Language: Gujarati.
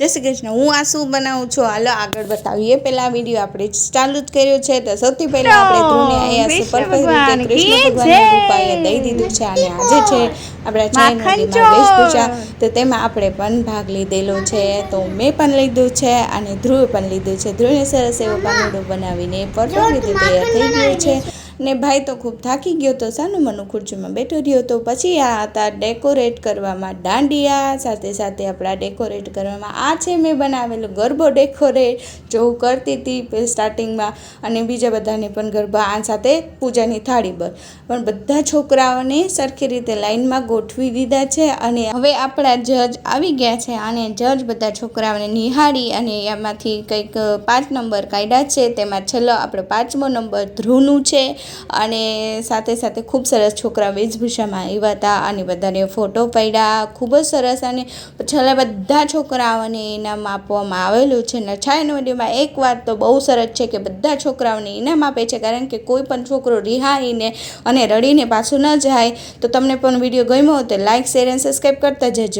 જય શ્રી કૃષ્ણ. હું આ શું બનાવું છું? હાલો આગળ બતાવીએ. પહેલા વીડિયો આપણે ચાલુ જ કર્યો છે. તો સૌથી પહેલા આપણે ધ્રુવને અહીંયા સુપર રીતે કૃષ્ણ ભગવાનના રૂપાએ દઈ દીધું છે અને આજે છે આપણા જૈન મંદિરમાં વેશભૂષા. તો તેમાં આપણે પણ ભાગ લીધેલો છે. તો મેં પણ લીધું છે અને ધ્રુવે પણ લીધું છે. ધ્રુવને સરસ એવો પાનોડો બનાવીને પરફેક્ટ રીતે તૈયાર થઈ ગયો છે. ને ભાઈ તો ખૂબ થાકી ગયો તો સાનું મનું ખુરશીમાં બેઠો રહ્યો તો પછી આ હતા ડેકોરેટ કરવામાં દાંડિયા, સાથે સાથે આપણા ડેકોરેટ કરવામાં આ છે મેં બનાવેલું ગરબો ડેકોરેટ, જો હું કરતી હતી સ્ટાર્ટિંગમાં અને બીજા બધાને પણ ગરબા, આ સાથે પૂજાની થાળી પર પણ બધા છોકરાઓને સરખી રીતે લાઇનમાં ગોઠવી દીધા છે અને હવે આપણા જજ આવી ગયા છે અને જજ બધા છોકરાઓને નિહાળી અને એમાંથી કંઈક પાંચ નંબર કાઢ્યા છે, તેમાં છેલ્લો આપણો પાંચમો નંબર ધ્રુવનું છે. અને સાથે સાથે ખૂબ સરસ છોકરા વેશભૂષામાં આવ્યા હતા અને બધાને ફોટો પાડ્યા. ખૂબ જ સરસ અને છેલ્લા બધા છોકરાઓને ઇનામ આપવામાં આવેલું છે. અને છાયાનો વિડીયોમાં એક વાત તો બહુ સરસ છે કે બધા છોકરાઓને ઇનામ આપે છે કારણ કે કોઈ પણ છોકરો રિહાઈને અને રડીને પાછું ન જાય તો તમને પણ વીડિયો ગમ્યો હોય તો લાઇક શેર અને સબસ્ક્રાઈબ કરતા જજો.